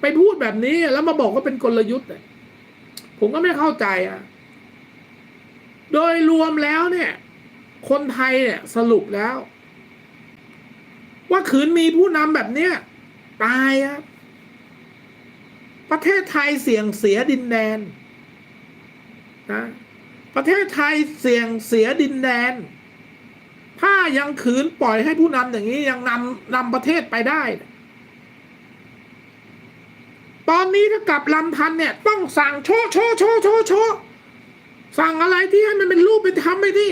ไปพูดแบบนี้แล้วมาบอกว่าเป็นกลยุทธ์ผมก็ไม่เข้าใจอะ โดยรวมแล้วเนี่ย คนไทยเนี่ยสรุปแล้ว ว่าขืนมีผู้นำแบบเนี้ยตายครับประเทศไทยเสี่ยงเสียดินแดนนะประเทศไทยเสี่ยงเสียดินแดน ถ้ายังขืนปล่อยให้ผู้นำอย่างนี้ยังนำนำประเทศไปได้ ตอนนี้ถ้ากลับลำทันเนี่ยต้องสั่งโชว์โชว์โชว์โชว์โชว์สั่งอะไรที่ให้มันเป็นรูปเป็นธรรมไปที่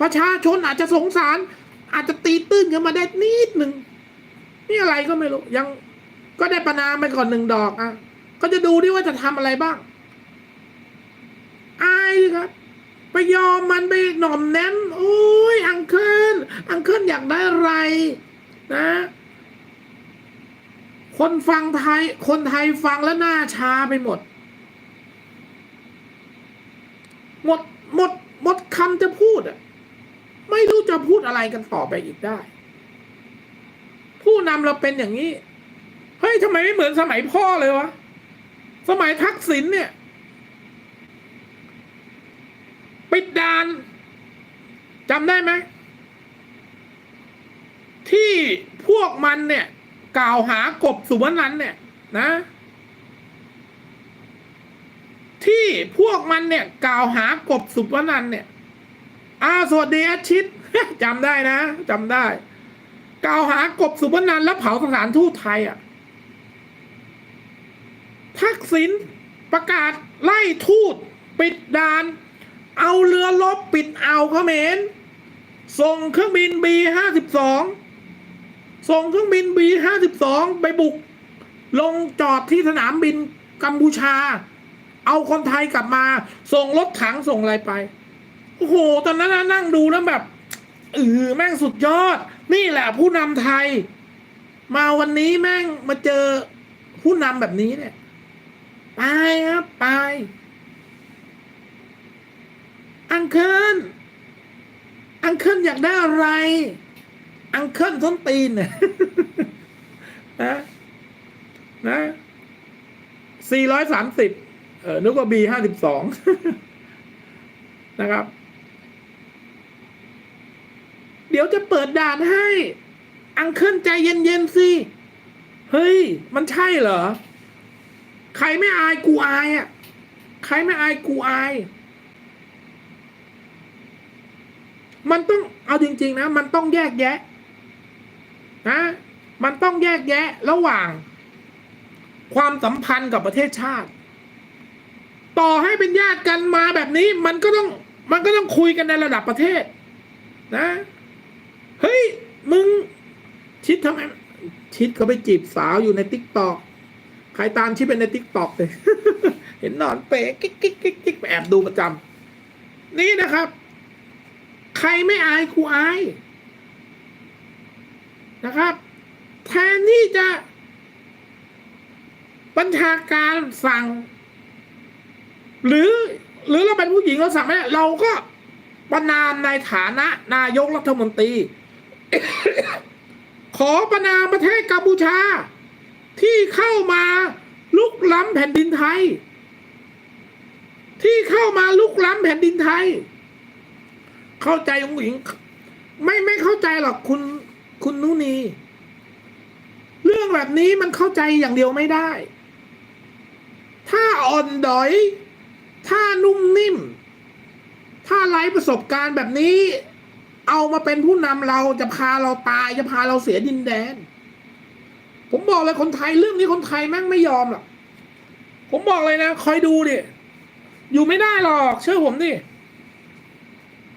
ประชาชนอาจจะสงสาร อาจจะตีตื้นกันมาได้นิดหนึ่งนี่อะไรก็ไม่รู้ ยังก็ได้ประนามไปก่อนหนึ่งดอกอะก็จะดูดิว่าจะทำอะไรบ้าง อายครับ ไปยอมมันไปหน่อมแนมโอ้ยอังเคิลอังเคิลอยากได้อะไร นะ คนฟังไทย คนไทยฟังแล้วหน้าชาไปหมด หมดหมดหมดคำจะพูดอะ ไม่รู้จะพูดอะไรกันต่อไปอีกได้ ผู้นำเราเป็นอย่างนี้ เฮ้ยทำไมไม่เหมือนสมัยพ่อเลยวะ สมัยทักษิณเนี่ย ปิดด่านจำได้ไหมที่พวกมันเนี่ย กล่าวหากบสุวรรณันเนี่ยนะ ที่พวกมันเนี่ย กล่าวหากบสุวรรณันเนี่ยอาสวัสดีอาชิตจำได้นะจำได้ กล่าวหากบสุวรรณันแล้วเผาสถานทูตไทยอะทักษิณประกาศไล่ทูตปิดด่าน เอาเรือลบปิดเอาเขมรส่งเครื่องบินบีห้าสิบสอง ส่งเครื่องบินบีห้าสิบสองไปบุก ลงจอดที่สนามบินกัมพูชา เอาคนไทยกลับมา ส่งรถถังส่งอะไรไป โอ้โห ตอนนั้นนั่งดูแล้วแบบเออแม่งสุดยอด นี่แหละผู้นำไทย มาวันนี้แม่งมาเจอผู้นำแบบนี้เนี่ยตายครับตายอังเคิลอังเคิลอยากได้อะไร อังเคิลส้นตีนเนี่ยนะนะสี่ร้อยสามสิบเออนึกว่าบีห้าสิบสองนะครับ เดี๋ยวจะเปิดด่านให้ อังเคิลใจเย็นๆสิ เฮ้ย มันใช่เหรอ ใครไม่อายกูอายอะ ใครไม่อายกูอาย มันต้องเอาจริง ๆ นะ มันต้องแยกแยะ นะ มันต้องแยกแยะระหว่าง ความสัมพันธ์กับประเทศชาติ ต่อให้เป็นญาติกันมาแบบนี้ มันก็ต้องมันก็ต้องคุยกันในระดับประเทศ นะ เฮ้ย มึง ชิดทำไมชิดเขาไปจีบสาวอยู่ในติ๊กตอกใครตามชิดเป็นในติ๊กตอกเลยเห็นนอนเป๊ะกิ๊กกิ๊กกิ๊กกิ๊กแอบดูประจำนี่นะครับ ใครไม่อายกูอาย นะครับ แทนที่จะบัญชาการสั่ง หรือหรือเราเป็นผู้หญิงเราสั่งไม่ได้เราก็ประนามในฐานะนายกรัฐมนตรี ขอประนามประเทศกัมพูชา ที่เข้ามาลุกล้ำแผ่นดินไทย ที่เข้ามาลุกล้ำแผ่นดินไทย เข้าใจองค์หญิง ไม่ไม่เข้าใจหรอกคุณ คุณนุนี เรื่องแบบนี้มันเข้าใจอย่างเดียวไม่ได้ ถ้าอ่อนดอย ถ้านุ่มนิ่ม ถ้าไร้ประสบการณ์แบบนี้ เอามาเป็นผู้นำเราจะพาเราตายจะพาเราเสียดินแดน ผมบอกเลยคนไทยเรื่องนี้คนไทยแม่งไม่ยอมหรอกผมบอกเลยนะคอยดูดิอยู่ไม่ได้หรอกเชื่อผมดิ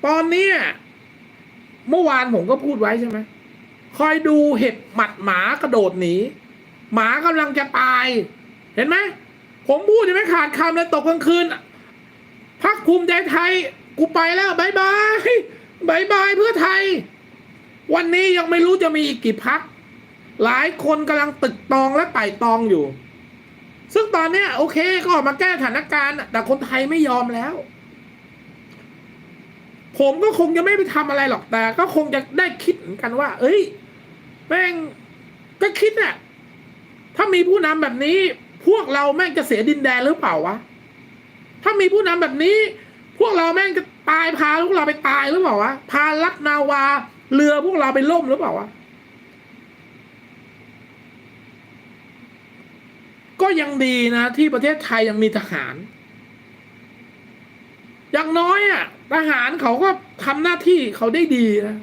ตอนนี้เมื่อวานผมก็พูดไว้ใช่ไหม คอยดูเห็บหมัดหมากระโดดหนีหมากำลังจะตาย เห็นไหมผมพูดยังไม่ขาดคำเลยตกกลางคืนพักภูมิใจไทย กูไปแล้วบายบายบายบายเพื่อไทย วันนี้ยังไม่รู้จะมีอีกกี่พัก หลายคนกำลังตึกตองและไต่ตองอยู่ ซึ่งตอนนี้โอเคก็ออกมาแก้สถานการณ์ แต่คนไทยไม่ยอมแล้ว ผมก็คงจะไม่ไปทำอะไรหรอกแต่ ก็คงจะได้คิดเหมือนกันว่า เอ้ย แม่งก็คิดอะมีผู้นำแบบนี้ พวกเราแม่งจะเสียดินแดนหรือเปล่าวะ ถ้ามีผู้นำแบบนี้ พวกเราแม่งจะตายพาพวกเราไปตายหรือเปล่าวะ พาลักนาวา เรือพวกเราไปล่มหรือเปล่าวะ ก็ยังดีนะที่ประเทศไทยยังมีทหาร อย่างน้อยอะ ทหารเขาก็ทำหน้าที่เขาได้ดีนะ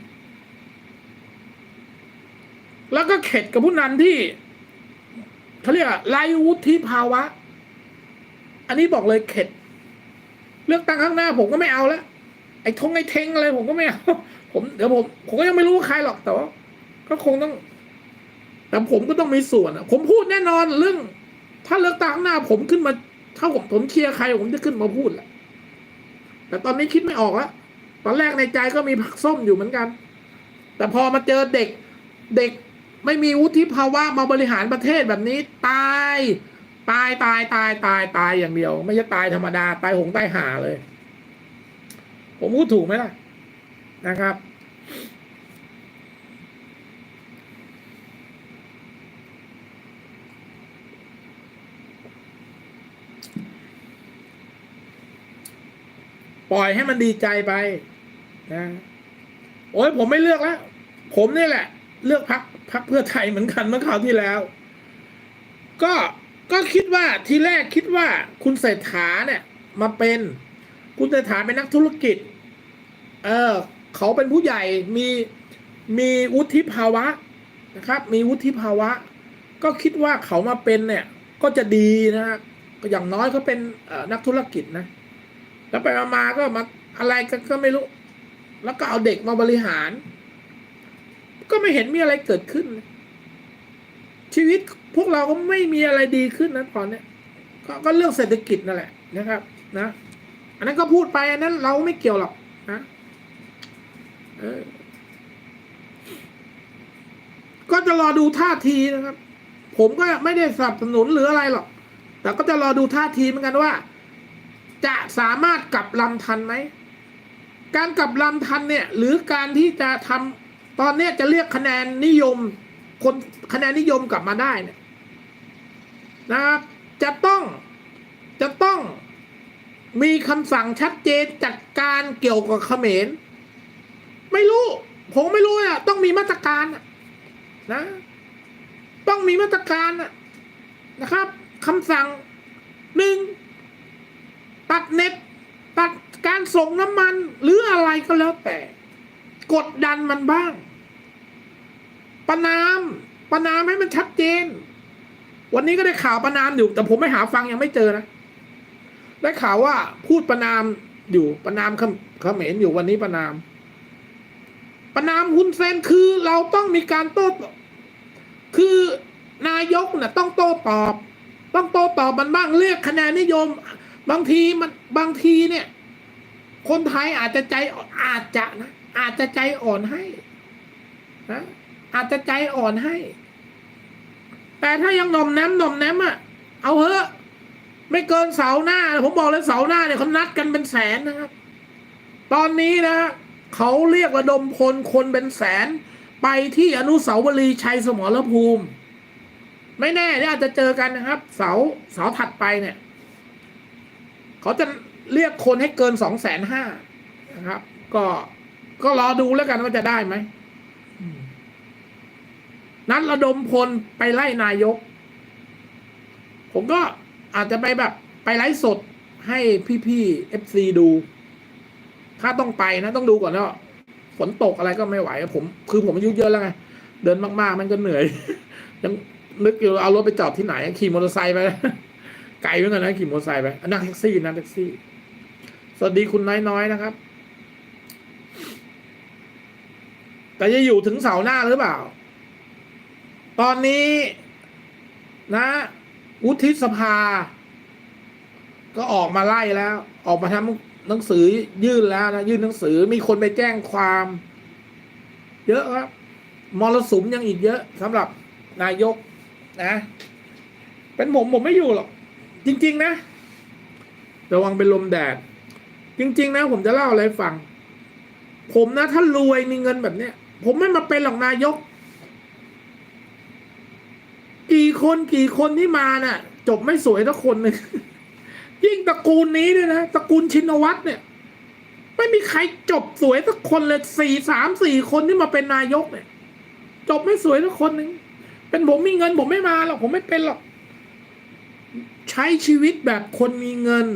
แล้วก็เข็ดกับผู้นำที่เขาเรียกไรวุฒิภาวะ อันนี้บอกเลยเข็ด เลือกตั้งข้างหน้าผมก็ไม่เอาแล้วไอ้ทงไอ้เทงอะไรผมก็ไม่เอาผมเดี๋ยวผม ผมก็ยังไม่รู้ใครหรอกแต่ว่าก็คงต้อง แต่ผมก็ต้องมีส่วนผมพูดแน่นอนเรื่อง ถ้าเลือกตั้งข้างหน้าผมขึ้นมาถ้าผมผมเชียร์ใครผมจะขึ้นมาพูดแหละแต่ตอนนี้คิดไม่ออกแล้วตอนแรกในใจก็มีผักส้มอยู่เหมือนกัน แต่พอมาเจอเด็กเด็ก ไม่มีวุฒิภาวะมาบริหารประเทศแบบนี้ตาย ตายตายตายตายตายอย่างเดียว ไม่ใช่ตายธรรมดา ตายหงตายห่าเลย ผมพูดถูกไหมล่ะนะครับ ปล่อยให้มันดีใจไปนะโอ้ยผมไม่เลือกแล้ว ผมนี่แหละ เลือกพัก พักเพื่อไทยเหมือนกันเมื่อคราวที่แล้ว ก็ก็คิดว่าทีแรกคิดว่าคุณเศรษฐาเนี่ย มาเป็นคุณเศรษฐาเป็นนักธุรกิจ เออเขาเป็นผู้ใหญ่มีมีวุฒิภาวะนะครับ มีวุฒิภาวะ ก็คิดว่าเขามาเป็นเนี่ย ก็จะดีนะฮะก็อย่างน้อยเขาเป็นเอ่อนักธุรกิจนะ แล้วไปมาก็มาอะไรกันก็ไม่รู้ แล้วก็เอาเด็กมาบริหาร ก็ไม่เห็นมีอะไรเกิดขึ้น ชีวิตพวกเราก็ไม่มีอะไรดีขึ้นนะตอนเนี้ยกก็เรื่องเศรษฐกิจนั่นแหละนะครับ นะ อันนั้นก็พูดไปอันนั้นเราไม่เกี่ยวหรอกนะเออก็จะรอดูท่าทีนะครับ ผมก็ไม่ได้สนับสนุนหรืออะไรหรอก แต่ก็จะรอดูท่าทีเหมือนกันว่า จะสามารถกลับลำทันไหม การกลับลำทันเนี่ย หรือการที่จะทำ ตอนนี้จะเรียกคะแนนนิยม คนคะแนนนิยมกลับมาได้เนี่ยนะครับจะต้องจะต้องมีคำสั่งชัดเจนจัดการเกี่ยวกับเขมร ไม่รู้ ผมไม่รู้อะ ต้องมีมาตรการนะ ต้องมีมาตรการนะครับคำสั่งหนึ่งตัดเน็ตตัดการส่งน้ำมันหรืออะไรก็แล้วแต่ กดดันมันบ้าง ประนาม ประนามให้มันชัดเจน วันนี้ก็ได้ข่าวประนามอยู่ แต่ผมไม่หาฟังยังไม่เจอนะ ได้ข่าวว่าพูดประนามอยู่ประนามเขมเขมรอยู่วันนี้ประนาม ประนามฮุนเซนคือเราต้องมีการโต้คือนายกน่ะ ต้องโต้ตอบ ต้องโต้ตอบมันบ้างเรียกคะแนนนิยม บางทีมันบางทีเนี่ย คนไทยอาจจะใจอ่อนอาจจะนะ อาจจะใจอ่อนให้นะอาจจะใจอ่อนให้ แต่ถ้ายังหน่อมแนมหน่อมแนมอะ เอาเถอะไม่เกินเสาหน้า ผมบอกเลยเสาหน้าเนี่ยเขานัดกันเป็นแสนนะครับ ตอนนี้นะเขาเรียกระดมพลคนเป็นแสน ไปที่อนุสาวรีย์ชัยสมรภูมิ ไม่แน่เนี่ยอาจจะเจอกันนะครับ เสาเสาถัดไปเนี่ย เขาจะเรียกคนให้เกินสองแสนห้านะครับ ก็ ก็รอดูแล้วกันว่าจะได้ไหมอืมนัดระดมพลไปไล่นายก ผมก็อาจจะไปแบบไปไลฟ์สดให้พี่ๆเอฟซีดู ถ้าต้องไปนะต้องดูก่อนว่าะฝนตกอะไรก็ไม่ไหวผม คือผมอายุเยอะแล้วไง เดินมากๆ มันก็เหนื่อย ยังนึกอยู่เอารถไปจอดที่ไหน ขี่มอเตอร์ไซค์ไป ไกลเหมือนกันนะขี่มอเตอร์ไซค์ไปนั่งแท็กซี่นั่งแท็กซี่ สวัสดีคุณน้อยๆนะครับ แต่จะอยู่ถึงเสาร์หน้าหรือเปล่า ตอนนี้นะวุฒิสภา ก็ออกมาไล่แล้ว ออกมาทำหนังสือยื่นแล้วนะยื่นหนังสือมีคนไปแจ้งความ เยอะครับมรสุมยังอีกเยอะสำหรับนายกนะ เป็นผมผมไม่อยู่หรอก จริง ๆ นะ ระวังเป็นลมแดด จริง ๆ นะ ผมจะเล่าอะไรฟัง ผมนะ ถ้ารวยมีเงินแบบเนี้ย ผมไม่มาเป็นหรอกนายก กี่คนกี่คนที่มาน่ะ จบไม่สวยสักคนหนึ่งยิ่งตระกูลนี้ด้วยนะตระกูลชินวัตรเนี่ย ไม่มีใครจบสวยสักคนเลยสี่สามสี่คนที่มาเป็นนายกเนี่ย จบไม่สวยสักคนหนึ่งเป็นผมมีเงินผมไม่มาหรอกผมไม่เป็นหรอก ใช้ชีวิตแบบคนมีเงิน